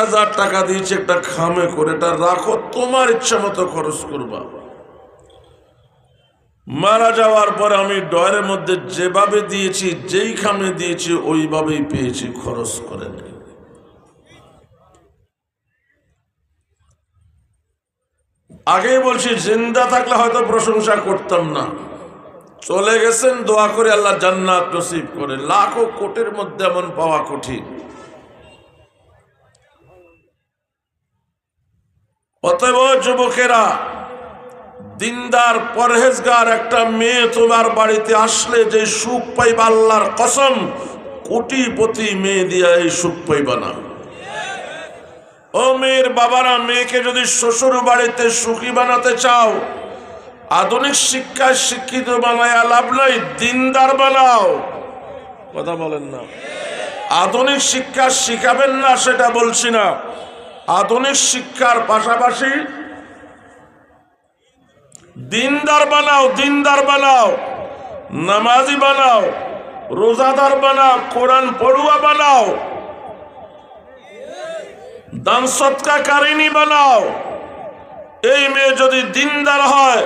হাজার টাকা দিয়েছে একটা খামে করে, এটা রাখো, তোমার ইচ্ছা মতো খরচ করবা। মারা যাওয়ার পর আমি ডয়ের মধ্যে যেভাবে দিয়েছি, যেই খামে দিয়েছি, ওইভাবেই পেয়েছি, খরচ করে নেই। আগেই বলছি, জিন্দা থাকলে হয়তো প্রশংসা করতাম না। চলে গেছেন, দোয়া করে আল্লাহ জান্নাত নসিব করে। লাখো কোটির মধ্যে এমন পাওয়া কঠিন। অতএব যুবকেরা, দিনদার পরহেজগার একটা মেয়ে তোমার বাড়িতে আসলে যে সুখ পাইবা আল্লাহর কসম, কোটিপতি মেয়ে দিয়া এই সুখ পাইবা না। ও মেয়ের বাবারা, মেয়েকে যদি শ্বশুর বাড়িতে সুখী বানাতে চাও, আধুনিক শিক্ষায় শিক্ষিত বানায় লাভ নাই, দিনদার বানাও। কথা বলেন না। আধুনিক শিক্ষা শিখাবেন না, সেটা বলছি না। আধুনিক শিক্ষার পাশাপাশি দিনদার বানাও দিনদার বানাও, নামাজি বানাও, রোজাদার বানাও, কোরআন পড়ুয়া বানাও, দান সৎকারিনী বানাও। এই মেয়ে যদি দিনদার হয়,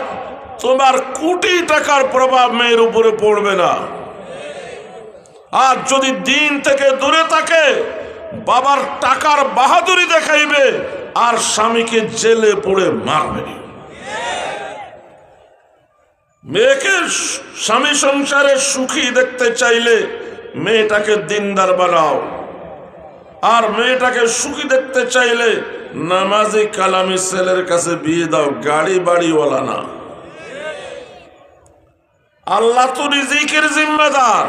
তোমার কোটি টাকার প্রভাব মেয়ের উপরে পড়বে না। আর যদি দিন থেকে দূরে থাকে বাবার টাকার বাহাদুরি দেখাইবে আর স্বামীকে জেলে পড়ে মারবে। মেয়েকে স্বামী সংসারে সুখী দেখতে চাইলে মেয়েটাকে দিনদার বানাও। আর মেয়েটাকে সুখী দেখতে চাইলে নামাজি কালামি ছেলের কাছে বিয়ে দাও, গাড়ি বাড়িওয়ালা না। আল্লাহ তো রিজিকের জিম্মেদার।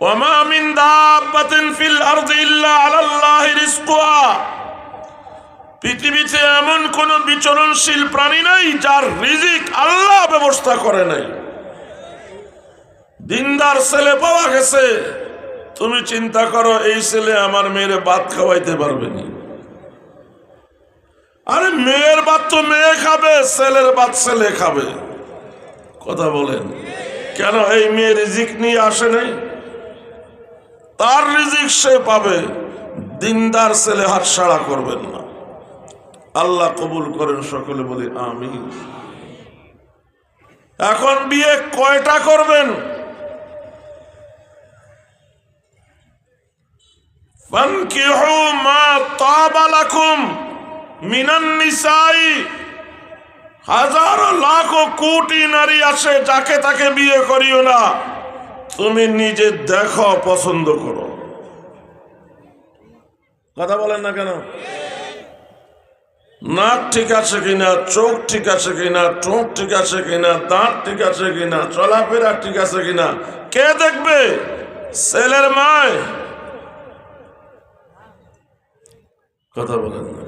ওমা মিন দাব্বাতিন ফিল আরদি ইল্লা আলাল্লাহি রিজকুহা। পৃথিবীতে এমন কোন বিচরণশীল প্রাণী নাই যার রিজিক আল্লাহ ব্যবস্থা করে নাই। দিনদার ছেলে পাওয়া গেছে। তুমি চিন্তা করো, এই ছেলে আমার মেয়ের ভাত খাওয়াইতে পারবে না। আরে মেয়ের ভাত তো মেয়ে খাবে, ছেলের ভাত ছেলে খাবে। কথা বলেন। কেন এই মেয়ে রিজিক নিয়ে আসে নাই? তার রিজিক সে পাবে। দিনদার ছেলে হাত সাড়া করবেন না। আল্লাহ কবুল করেন সকলে বলি আমি এখন বিয়ে কয়টা করবেন? হাজারো লাখ কোটি নারী আছে, যাকে তাকে বিয়ে করিও না। তুমি নিজে দেখো, পছন্দ করো। কথা বলেন না কেন? নাক ঠিক আছে কিনা, চোখ ঠিক আছে কিনা, ঠোঁট ঠিক আছে কিনা, দাঁত ঠিক আছে কিনা, চলাফেরা ঠিক আছে কিনা, কে দেখবে? ছেলের মায়। কথা বলেন না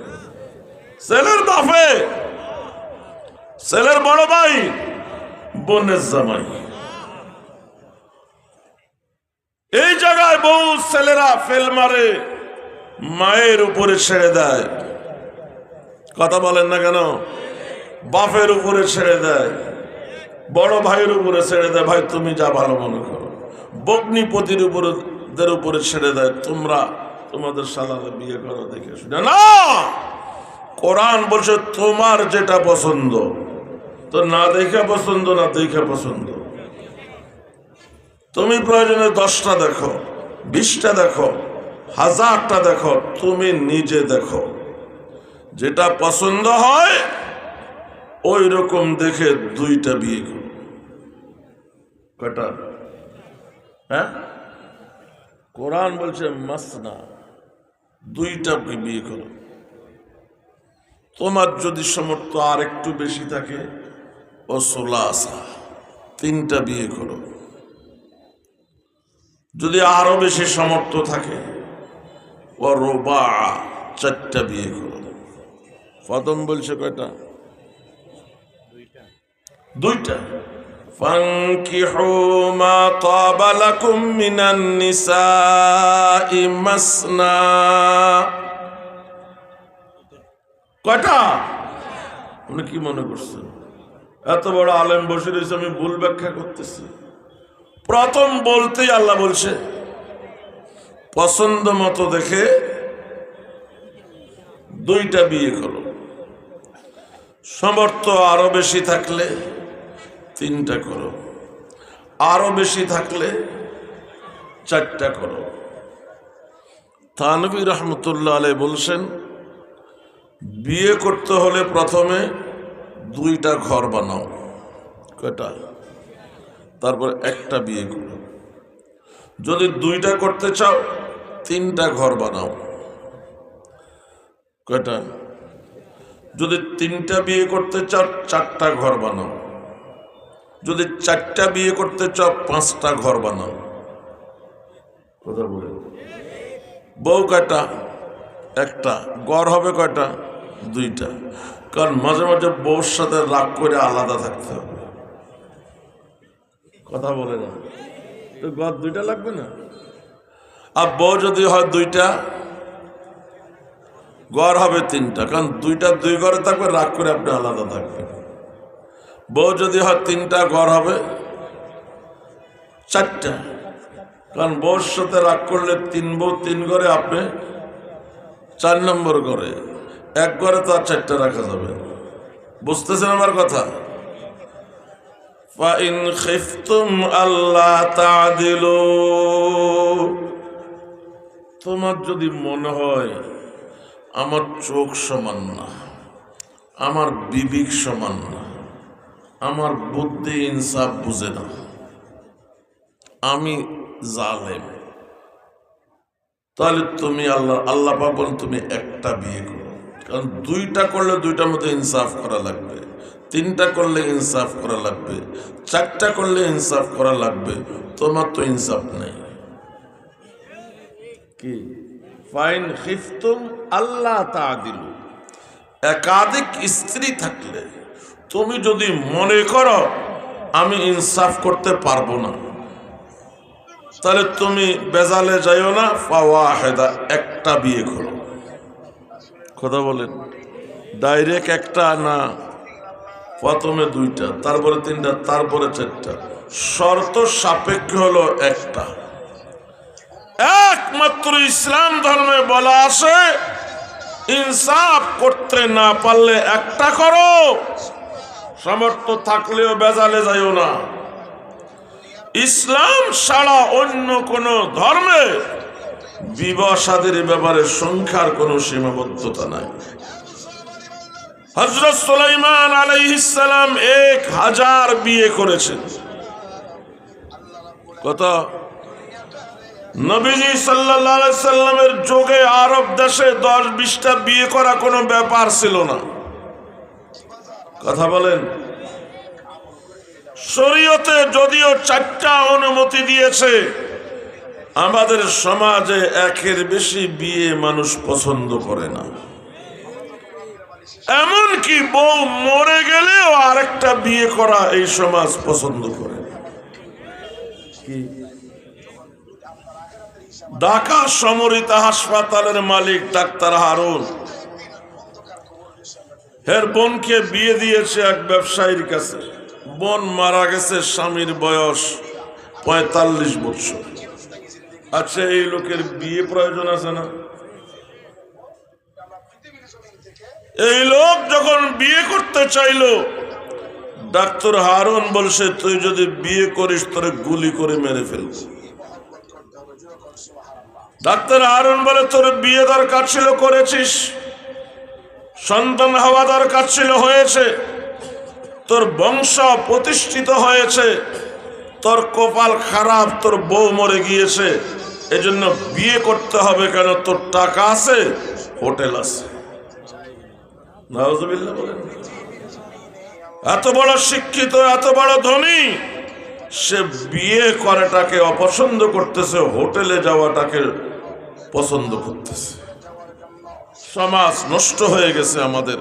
ছেলের বাপে, ছেলের বড় ভাই, বোনের জামাই। এই জায়গায় বহু ছেলেরা ফেল মারে, মায়ের উপরে ছেড়ে দেয়। কথা বলেন না কেন? বাপের উপরে ছেড়ে দেয়, বড় ভাইয়ের উপরে ছেড়ে দেয়। ভাই, তুমি যা ভালো মনে করো। বগ্নিপতির উপরে উপরে ছেড়ে দেয়। তোমরা তোমাদের সালালে বিয়ে করো দেখে শুনে। না! কোরআন বলছে, তোমার যেটা পছন্দ, তো না দেখে পছন্দ, না দেখে পছন্দ। তুমি প্রয়োজনে দশটা দেখো, বিশটা দেখো, হাজারটা দেখো, তুমি নিজে দেখো। যেটা পছন্দ হয় ওই রকম দেখে দুইটা বিয়ে করো। কটা হ্যাঁ? কোরআন বলছে, মাসনা, দুইটা বিয়ে করো। তোমার যদি সমর্থ আর একটু বেশি থাকে, ও সোলাসা, তিনটা বিয়ে করো। যদি আরো বেশি সমর্থ থাকে ও রোবা চারটা বিয়ে করো ফতম বলছে কয়টা দুইটা فانكحوا ما طاب لكم من النساء مثنى কয়টা আপনি কি মনে করছেন এত বড় আলেম বসে রয়েছে আমি ভুল ব্যাখ্যা করতেছি প্রথম বলতেই আল্লাহ বলছে, পছন্দ মতো দেখে দুইটা বিয়ে করো। সমর্থ আরও বেশি থাকলে তিনটা করো। আরও বেশি থাকলে চারটা করো। থানবী রহমতুল্লাহ আলে বলছেন, বিয়ে করতে হলে প্রথমে দুইটা ঘর বানাও। কয়টা? তারপর একটা বিয়ে করো। যদি দুইটা করতে চাও, তিনটা ঘর বানাও। কয়টা? যদি তিনটা বিয়ে করতে চাও, চারটা ঘর বানাও। যদি চারটা বিয়ে করতে চাও, পাঁচটা ঘর বানাও। কথা বলে। বউ কয়টা? একটা। গড় হবে কয়টা? দুইটা। কারণ মাঝে মাঝে বউর সাথে রাগ করে আলাদা থাকতে হবে। কথা বলে না। তো গড় দুইটা লাগবে না? আর বউ যদি হয় দুইটা গড় হবে তিনটা। কারণ দুইটা দুই ঘরে থাকবে, রাগ করে আপনি আলাদা থাকবেন। বউ যদি হয় তিনটা, ঘর হবে চারটা। কারণ বউর সাথে রাগ করলে তিন বউ তিন ঘরে, আপনি চার নম্বর ঘরে। এক ঘরে তো আর চারটা রাখা যাবে বুঝতেছেন আমার কথা? فإن خفتم ألا تعدلوا তোমার যদি মনে হয় আমার চোখ সমান না আমার বিবেক সমান না আমার বুদ্ধি ইনসাফ বুঝে না আমি জালেম তাহলে তুমি আল্লাহ আল্লাহ পাবন তুমি একটা বিয়ে করো কারণ দুইটা করলে দুইটার মধ্যে ইনসাফ করা লাগবে তিনটা করলে ইনসাফ করা লাগবে চারটা করলে ইনসাফ করা লাগবে তোমার তো ইনসাফ নেই। কি? ফাইন খিফতুম আল্লাহ তাদিল। একাধিক স্ত্রী থাকলে তুমি যদি মনে করো আমি ইনসাফ করতে পারব না তাহলে তুমি বেজালে যাইও না ফাওয়াহেদা একটা বিয়ে করো। কথা বলেন। ডাইরেক্ট একটা না প্রথমে দুইটা, তারপরে তিনটা, তারপরে চারটা। শর্ত সাপেক্ষ হলো একটা। একমাত্র ইসলাম ধর্মে বলা আছে, ইনসাফ করতে না পারলে একটা করো, সামর্থ্য থাকলেও বেজালে যাইও না। ইসলাম ছাড়া অন্য কোন ধর্মে বিবাহ সাদের ব্যাপারে সংখ্যার কোনো সীমাবদ্ধতা নাই। হজরত সুলাইমান আলাইহিসালাম এক হাজার বিয়ে করেছেন। কত? নবীজি সাল্লাল্লাহু সাল্লামের যোগে আরব দেশে দশ বিশটা বিয়ে করা কোনো ব্যাপার ছিল না। কথা বলেন। শরীয়তে যদিও চারটা অনুমতি দিয়েছে, আমাদের সমাজে একের বেশি বিয়ে মানুষ পছন্দ করে না। এমনকি বউ মরে গেলেও আরেকটা বিয়ে করা এই সমাজ পছন্দ করে। কি? ঢাকা সমরিত হাসপাতালের মালিক ডাক্তার হারুন। হের বোনকে বিয়ে দিয়েছে এক ব্যবসায়ীর কাছে। বোন মারা গেছে স্বামীর বয়স পঁয়তাল্লিশ বছর। আচ্ছা এই লোকের বিয়ে প্রয়োজন আছে না? এই লোক যখন বিয়ে করতে চাইলো, ডাক্তার হারুন বলছে, তুই যদি বিয়ে করিস, তোরে গুলি করে মেরে ফেলব। ডাক্তার হারুন বলে, তোর বিয়ে দরকার ছিল, করেছিস। সন্তান হওয়া দরকার ছিল, হয়েছে। তোর বংশ প্রতিষ্ঠিত হয়েছে। তোর কপাল খারাপ, তোর বউ মরে গিয়েছে। এজন্য বিয়ে করতে হবে কেন? তোর টাকা আছে, হোটেল আছে। এত বড় শিক্ষিত, এত বড় ধনী, সে বিয়ে করাটাকে অপছন্দ করতেছে, হোটেলে যাওয়াটাকে পছন্দ করতেছে। সমাজ নষ্ট হয়ে গেছে আমাদের।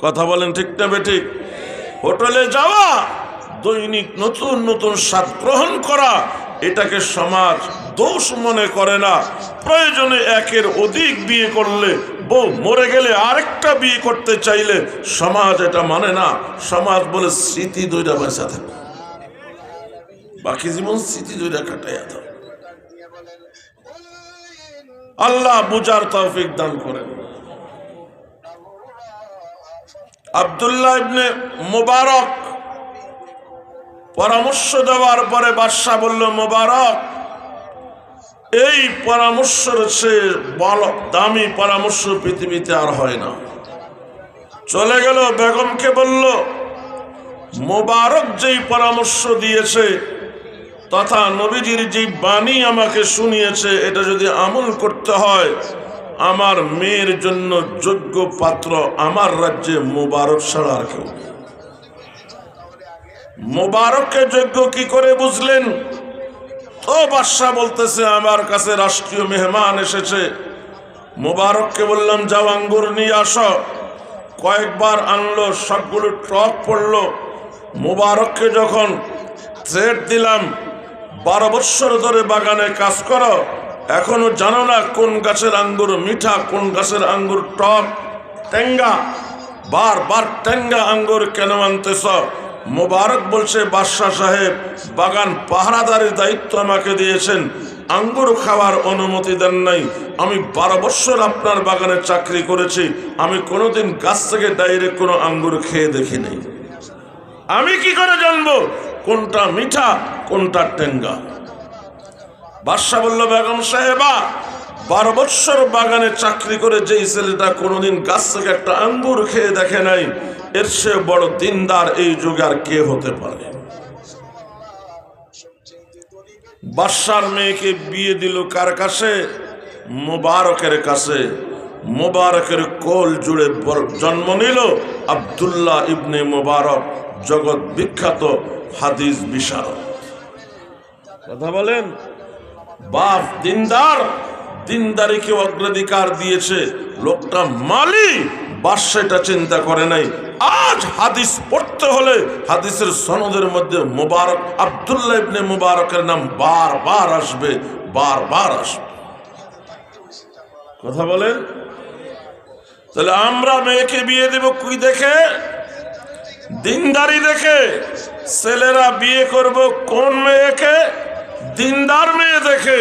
কথা বলেন ঠিক না বেঠিক? হোটেলে যাওয়া, দৈনিক নতুন নতুন স্বাদ গ্রহণ করা, এটাকে সমাজ দোষ মনে করে না। প্রয়োজনে একের অধিক বিয়ে করলে, বউ মরে গেলে আরেকটা বিয়ে করতে চাইলে সমাজ এটা মানে না। সমাজ বলে স্মৃতি দইটা বেঁচা থাকে। বাকি জীবন স্মৃতি দইটা কাটাইয়া থাকে আল্লাহ বুঝার তৌফিক দান করেন। আবদুল্লাহ ইবনে মুবারক পরামর্শ দেওয়ার পরে বাদশাহ বলল, মুবারক এই পরামর্শের সে দামি পরামর্শ পৃথিবীতে আর হয় না। চলে গেল, বেগমকে বলল, মোবারক যেই পরামর্শ দিয়েছে, তথা নবীজির যে বাণী আমাকে শুনিয়েছে, এটা যদি আমল করতে হয়, আমার মেয়ের জন্য যোগ্য পাত্র আমার রাজ্যে মোবারক ছাড়া আর কেউ মোবারককে যোগ্য কি করে বুঝলেন? তো বাদশাহ বলতেছে, আমার কাছে রাষ্ট্রীয় মেহমান এসেছে। মোবারককে বললাম, যাও আঙ্গুর নিয়ে আসো। কয়েকবার আনলো, সবগুলো ট্রক পড়ল। মোবারককে যখন থ্রেট দিলাম, বারো বৎসর ধরে বাগানে কাজ করো, এখনও জানো না কোন গাছের আঙ্গুর মিঠা, কোন গাছের আঙ্গুর টক টেঙ্গা বার বার টেঙ্গা আঙ্গুর কেন আনতেছ? মোবারক বলছে, বাদশাহ সাহেব, বাগান পাহারাদারের দায়িত্ব আমাকে দিয়েছেন। আঙ্গুর খাওয়ার অনুমতি দেন নাই। আমি বারো বছর আপনার বাগানে চাকরি করেছি। আমি কোনোদিন গাছ থেকে ডাইরেক্ট কোনো আঙ্গুর খেয়ে দেখি নাই। আমি কি করে জানব কোনটা মিঠা, কোনটা টেঙ্গা? বাদশাহ বলল, বেগম সাহেবা, বারো বৎসর বাগানে চাকরি করে যেই ছেলেটা কোনোদিন গাছ থেকে একটা আঙ্গুর খেয়ে দেখে নাই এর সে বড় দিনদার এই যুগে আর কে হতে পারে? বাদশার মেয়েকে বিয়ে দিল কার কাছে? মোবারকের কাছে। মোবারকের কোল জুড়ে জন্ম নিল আব্দুল্লাহ ইবনে মোবারক, জগৎ বিখ্যাত হাদিস বিশারদ। কথা বলেন? বাপ দিনদার, দিনদারিকে অগ্রাধিকার দিয়েছে। লোকটা মালি বাদশাটা চিন্তা করে নাই। আজ হাদিস পড়তে হলে হাদিসের সনদের মধ্যে মুবারক আব্দুল্লাহ ইবনে মুবারকের নাম বারবার আসবে বারবার আসবে। কথা বলেন তাহলে আমরা মেয়েকে বিয়ে দেব কুই দেখে? দিনদারি দেখে। ছেলেরা বিয়ে করব কোন মেয়েকে? দিনদার মেয়ে দেখে।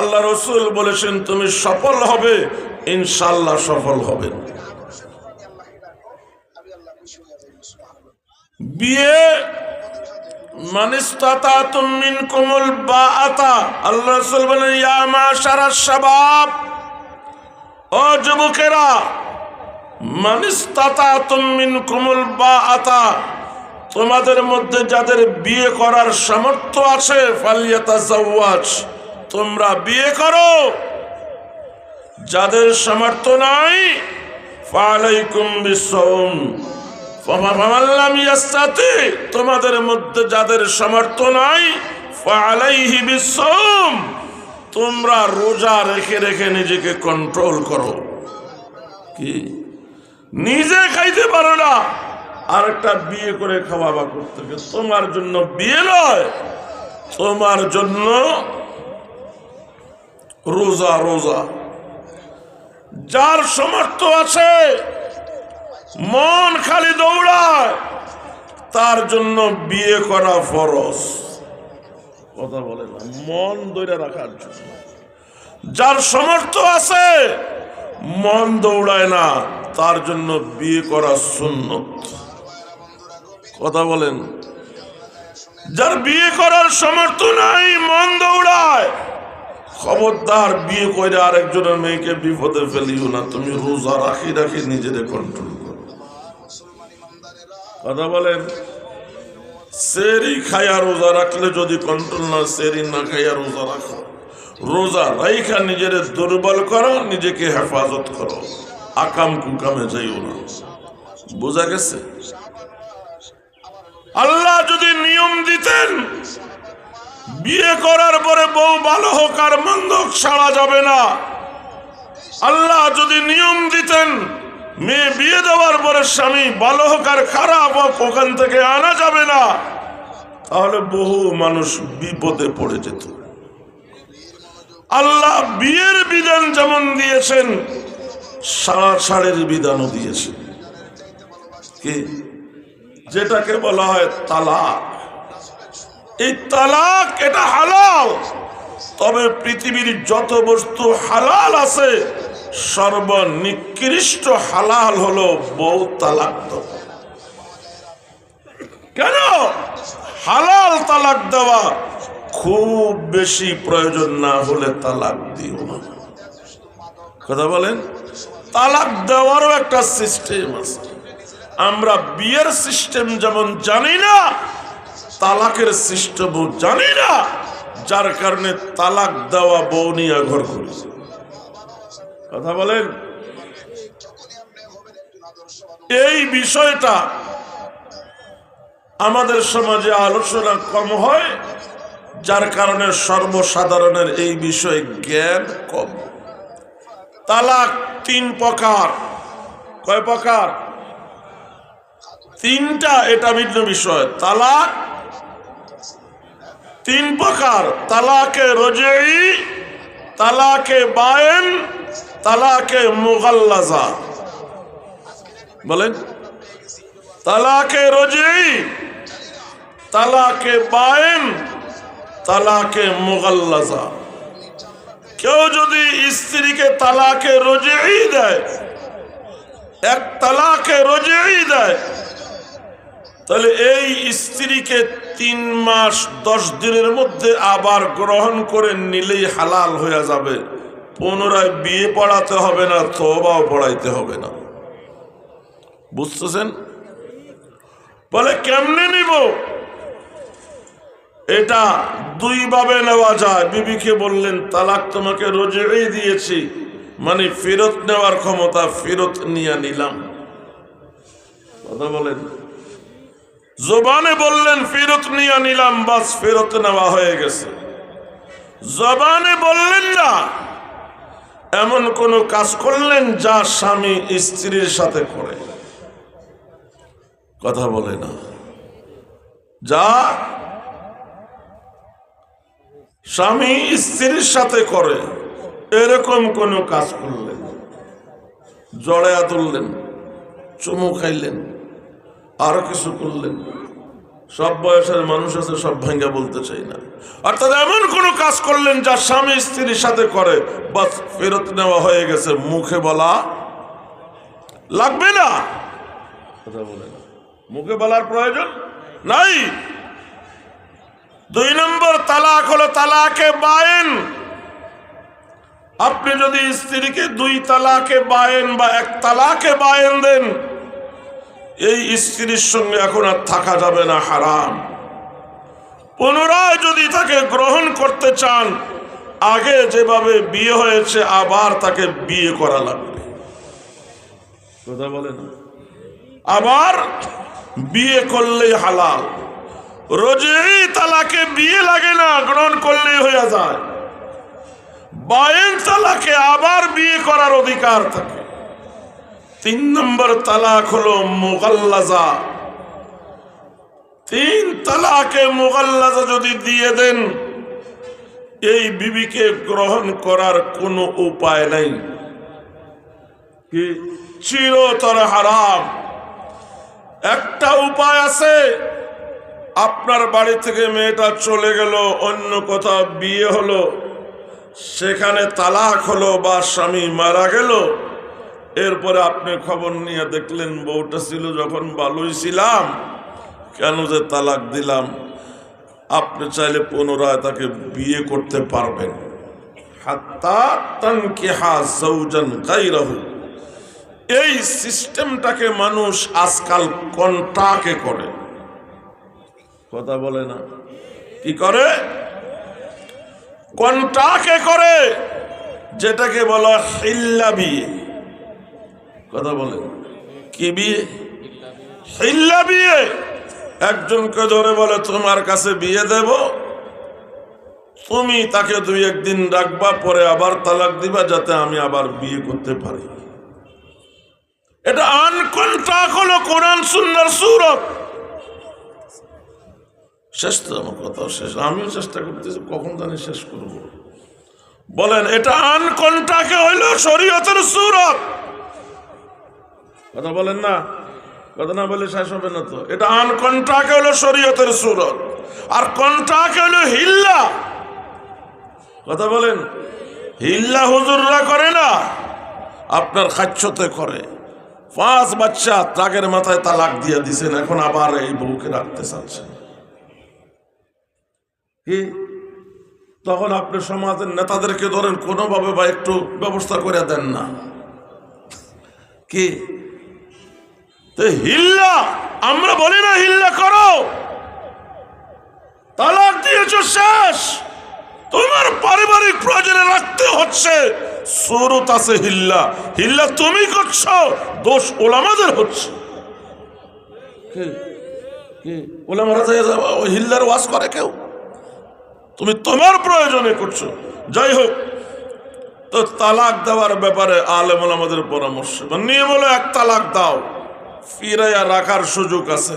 আল্লাহ রসুল বলেছেন, তুমি সফল হবে ইনশাল্লাহ সফল হবে বিয়ে মানিস্তাতা তুমিন কোমল বা আতা আল্লাহ রসুল বলেন ইয়া মা সারা শাবাব ও যুবকেরা মানিস্তাতা তুমিন কোমল বা আতা তোমাদের মধ্যে যাদের বিয়ে করার সামর্থ্য আছে তোমরা বিয়ে করো। যাদের সামর্থ্য নাই, ফালাইকুম ইয়াস্তাতি তোমাদের মধ্যে যাদের সামর্থ্য নাই বিসম তোমরা রোজা রেখে রেখে নিজেকে কন্ট্রোল করো। কি? নিজে খাইতে পারো না আর একটা বিয়ে করে খাওয়াবা করতে গেলে তোমার জন্য বিয়ে নয়, তোমার জন্য রোজা রোজা। যার সমর্থ আছে মন খালি দৌড়ায়। তার জন্য বিয়ে করা ফরজ। কথা বলে না, মন দৌড়ে রাখার জন্য। যার সমর্থ আছে, মন দৌড়ায় না, তার জন্য বিয়ে করা সুন্নত। কথা বলেন। যার বিয়ে করার সমর্থ নাই, মন দৌড়ায়। খবরদার বিয়ে করে আরেকজনের মেয়েকে বিপদে ফেলিও না, তুমি রোজা রাখি রাখি নিজেদের কন্ট্রোল কথা বলেন। সেরি খায়া রোজা রাখলে যদি কন্ট্রোল না, সেরি না খাইয়া রোজা রাখো। রোজা রাইখা নিজের দুর্বল করো, নিজেকে হেফাজত করো। আকাম কুকামে যাইও না। বোঝা গেছে? আল্লাহ যদি নিয়ম দিতেন, বিয়ে করার পরে বউ ভালো হোক আর মন্দ ছাড়া যাবে না। আল্লাহ যদি নিয়ম দিতেন মেয়ে বিয়ে দেওয়ার পরে স্বামী ভালো হোক আর খারাপ হোক, ওখান থেকে আনা যাবে না। তাহলে বহু মানুষ বিপদে পড়ে যেত। আল্লাহ বিয়ের বিধান যেমন দিয়েছেন, সারা বিধানও দিয়েছেন। কি? যেটাকে বলা হয় তালাক। এই তালাক এটা হালাল, তবে পৃথিবীর যত বস্তু হালাল আছে সর্বনিকৃষ্ট হালাল হলো বউ তালাক দেওয়া। কেন? হালাল তালাক দেওয়া খুব বেশি প্রয়োজন না হলে তালাক দিও না। কথা বলেন? তালাক দেওয়ারও একটা সিস্টেম আছে। আমরা বিয়ের সিস্টেম যেমন জানি না, তালাকের সিস্টেমও জানি না, যার কারণে তালাক দেওয়া বউ নিয়ে ঘর করেছে কথা বলেন। এই বিষয়টা আমাদের সমাজে আলোচনা কম হয়, যার কারণে সর্বসাধারণের এই বিষয়ে জ্ঞান কম। তালাক তিন প্রকার। কয় প্রকার? তিনটা এটা ভিন্ন বিষয়। তালাক তিন প্রকার। তালাকে রোজেই, তালাকে বায়েন তালাকে মুগাল্লাজা। বলেন। তালাকে রোজেই তালাকে বায়েন, তালাকে মুগাল্লাজা। কেউ যদি স্ত্রীকে তালাকে রোজেই দেয়, এক তালাকে রোজেই দেয়, তাহলে এই স্ত্রীকে তিন মাস দশ দিনের মধ্যে আবার গ্রহণ করে নিলেই হালাল হয়ে যাবে। পুনরায় বিয়ে পড়াতে হবে না তোবাও পড়াইতে হবে না। বুঝতেছেন? বলে, কেমনে নিব? এটা দুই ভাবে নেওয়া যায়। বিবিকে বললেন, তালাক তোমাকে রোজেই দিয়েছি। মানে ফেরত নেওয়ার ক্ষমতা ফেরত নিয়ে নিলাম। কথা বলেন। জবানে বললেন, ফেরত নিয়ে নিলাম, বাস ফেরত নেওয়া হয়ে গেছে। জবানে বললেন না। এমন কোন কাজ করলেন যা স্বামী স্ত্রীর সাথে করে? কথা বলে না। যা স্বামী স্ত্রীর সাথে করে, এরকম কোন কাজ করলেন। জড়ায়া তুললেন, চুমু খাইলেন, আরও কিছু করলেন। সব বয়সের মানুষ আছে, সব ভাঙ্গা বলতে চাই না। অর্থাৎ এমন কোন কাজ করলেন যা স্বামী স্ত্রীর সাথে করে, বাস ফেরত নেওয়া হয়ে গেছে। মুখে বলা লাগবে না। কথা বলে না। মুখে বলার প্রয়োজন নাই। দুই নম্বর, তালাক হলো তালাকে বায়েন। আপনি যদি স্ত্রীকে দুই তালাকে বায়েন বা এক তালাকে বায়েন দেন এই স্ত্রীর সঙ্গে এখন আর থাকা যাবে না, হারাম। পুনরায় যদি তাকে গ্রহণ করতে চান, আগে যেভাবে বিয়ে হয়েছে, আবার তাকে বিয়ে করা লাগবে। কথা বলে না? আবার বিয়ে করলেই হালাল। রোজেই তালাকে বিয়ে লাগে না, গ্রহণ করলেই হয়ে যায়। বায়েন তালাকে আবার বিয়ে করার অধিকার থাকে। তিন নম্বর তালাক হলো মোগাল্লাজা। তিন তালাকে মোগাল্লাজা যদি দিয়ে দেন, এই বিবিকে গ্রহণ করার কোনো উপায় নাই। চিরতর হারাম। একটা উপায় আছে, আপনার বাড়ি থেকে মেয়েটা চলে গেল, অন্য কোথাও বিয়ে হলো, সেখানে তালাক হলো বা স্বামী মারা গেল এরপরে আপনি খবর নিয়ে দেখলেন বউটা ছিল যখন ভালোই ছিলাম, কেন যে তালাক দিলাম? আপনি চাইলে পুনরায় তাকে বিয়ে করতে পারবেন। এই সিস্টেমটাকে মানুষ আজকাল কন্টাকে করে। কথা বলে না। কি করে? কন্টাকে করে, যেটাকে বলা হিল্লা বিয়ে। কথা বলেন। কি বিয়ে? হিল্লা বিয়ে? একজনকে ধরে বলে, তোমার কাছে বিয়ে দেব? তুমি তাকে দুই একদিন রাখবা, পরে আবার তালাক দিবা, যাতে আমি আবার বিয়ে করতে পারি। এটা আনকন্ট্রাক হলো কোরআন সুন্দর সুরত। শেষ তো আমার কথা শেষ। আমিও চেষ্টা করতেছি, কখন জানি শেষ করব। বলেন, এটা আনকন্ট্রাকে হইল শরীয়তের সুরত। কথা বলেন না? কথা না বলে শেষ হবে না তো। এটা আনকন্ট্রাকে হলো শরীয়তের সুরত, আর কন্ট্রাকে হলো হিল্লা। কথা বলেন? হিল্লা হুজুররা করে না, আপনার খাচ্ছতে করে। পাঁচ বাচ্চা ট্রাকের মাথায় তালাক দিয়ে দিছেন, এখন আবার এই বউকে রাখতে চাচ্ছেন। কি? তখন আপনি সমাজের নেতাদেরকে ধরেন, কোনোভাবে বা একটু ব্যবস্থা করে দেন না। কি? হিল্লা, আমরা বলি না হিল্লা করো। তালাক দিয়েছ শেষ। তোমার পারিবারিক প্রয়োজনে রাখতে হচ্ছে। সুরত আছে হিল্লা। হিল্লা তুমি করছ, দোষ ওলামাদের হচ্ছে। হিল্লার ওয়াজ করে কেউ? তুমি তোমার প্রয়োজনে করছ। যাই হোক, তো তালাক দেওয়ার ব্যাপারে আলেম আমাদের পরামর্শ। বা নিয়ম হলো এক তালাক দাও। ফিরাইয়া রাখার সুযোগ আছে।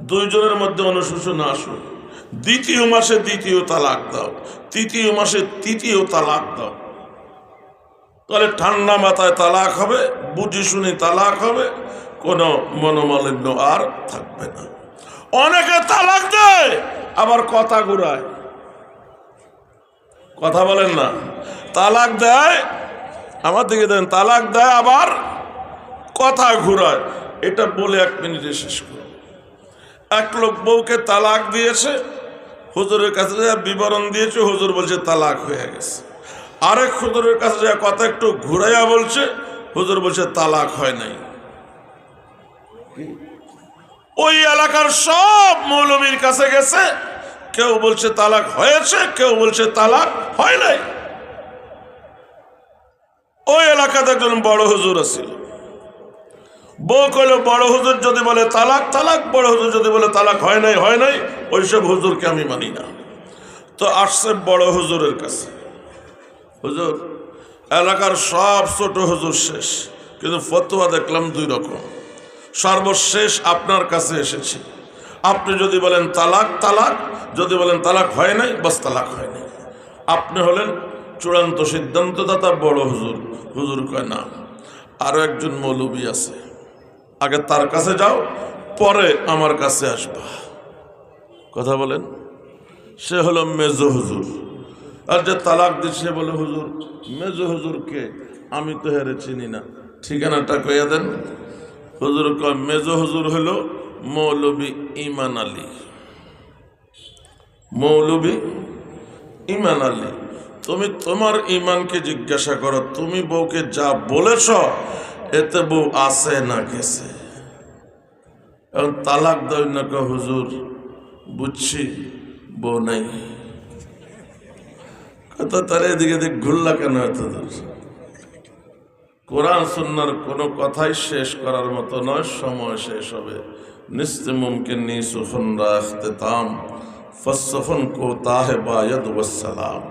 দুইজনের মধ্যে অনুশোচনা আসুক দ্বিতীয় মাসে দ্বিতীয় তালাক দাও। তৃতীয় মাসে তৃতীয় তালাক দাও। তাহলে ঠান্ডা মাথায় তালাক হবে, বুঝি শুনি তালাক হবে, কোনো মনোমালিন্য আর থাকবে না। অনেকে তালাক দেয়, আবার কথা ঘুরায়। কথা বলেন না। তালাক দেয়, আমার দিকে দেন, তালাক দেয়, আবার কথা ঘুরায়। এটা বলে এক মিনিটে শেষ করো। এক লোক বউকে তালাক দিয়েছে, হুজুরের কাছে যা বিবরণ দিয়েছে, হুজুর বলছে তালাক হয়ে গেছে। আরেক হুজুরের কাছে যা কথা একটু ঘুরাইয়া বলছে, হুজুর বলছে তালাক হয় নাই। ওই এলাকার সব মৌলবীর কাছে গেছে, কেউ বলছে তালাক হয়েছে, কেউ বলছে তালাক হয় নাই। ওই এলাকাতে একজন বড় হুজুর আছিল। বউ কইল, বড় হুজুর যদি বলে তালাক তালাক, বড় হুজুর যদি বলে তালাক, হয় নাই হয় নাই, ওইসব হুজুরকে আমি মানি না। তো আসছে বড় হুজুরের কাছে। হুজুর, এলাকার সব ছোট হুজুর শেষ, কিন্তু ফতোয়া দেখলাম দুই রকম। সর্বশেষ আপনার কাছে এসেছি। আপনি যদি বলেন তালাক তালাক, যদি বলেন তালাক হয় নাই, বাস তালাক হয় নাই। আপনি হলেন চূড়ান্ত সিদ্ধান্তদাতা বড় হুজুর। হুজুর কয়, না। আরও একজন মৌলবী আছে। আগে তার কাছে যাও, পরে আমার কাছে আসবা। কথা বলেন? সে হলো মেজো হুজুর। আর যে তালাক দিচ্ছে বলে, হুজুর, মেজো হুজুরকে আমি তো হেরে চিনি না। ঠিকানাটা কইয়া দেন। হুজুর কয়, মেজো হুজুর হলো মৌলবী ইমান আলী। মৌলবী ইমান আলী। তুমি তোমার ইমানকে জিজ্ঞাসা করো, তুমি বউকে যা বলেছ এতে বউ আছে না গেছে। এখন তালাক দেয় না হুজুর, বুঝছি, বউ নাই। কত তার এদিকে দিক ঘুরলা কেন এত কোরআন, সুন্নার কোনো কথাই শেষ করার মতো নয়, সময় শেষ হবে। নিস্তে মুমকিন নি সুফন রাখতে তাম ফসফন কো তাহে বায়দ ওয়াসালাম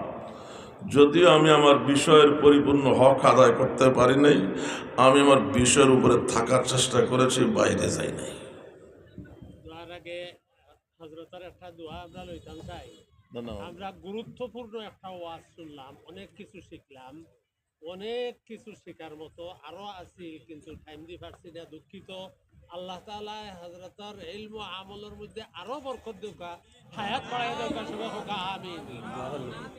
যদিও আমি আমার বিষয়ের পরিপূর্ণ হক আদায় করতে পারি নাই আমি আমার বিষয়ের উপরে থাকার চেষ্টা করেছি বাইরে যাই নাই। দোয়া আমরা লইতাম চাই আমরা গুরুত্বপূর্ণ একটা ওয়াজ শুনলাম অনেক কিছু শিখলাম অনেক কিছু শেখার মতো আরও আছি কিন্তু টাইম দি পারছি না দুঃখিত। আল্লাহ তাআলা হযরতের ইলম ও আমলের মধ্যে আরো বরকত দেউকা হায়াত বাড়াই দেউকা সবাই হোকা আমিন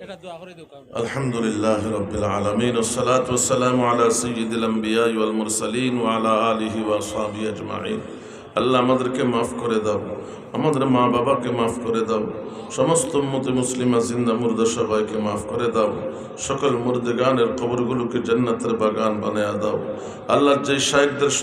এটা দোয়া করে দেউকা الحمد لله رب العالمين والصلاة والسلام على سيد الأنبياء والمرسلين وعلى آله وأصحابه أجمعين আল্লাহ আমাদেরকে মাফ করে দাও আমাদের মা বাবাকে মাফ করে দাও সমস্ত মতে মুসলিমা জিন্দা মুর্দা সবাইকে মাফ করে দাও সকল মুর্দে গানের কবরগুলোকে জান্নাতের বাগান বানায়া দাও আল্লাহ যে শাহেকদের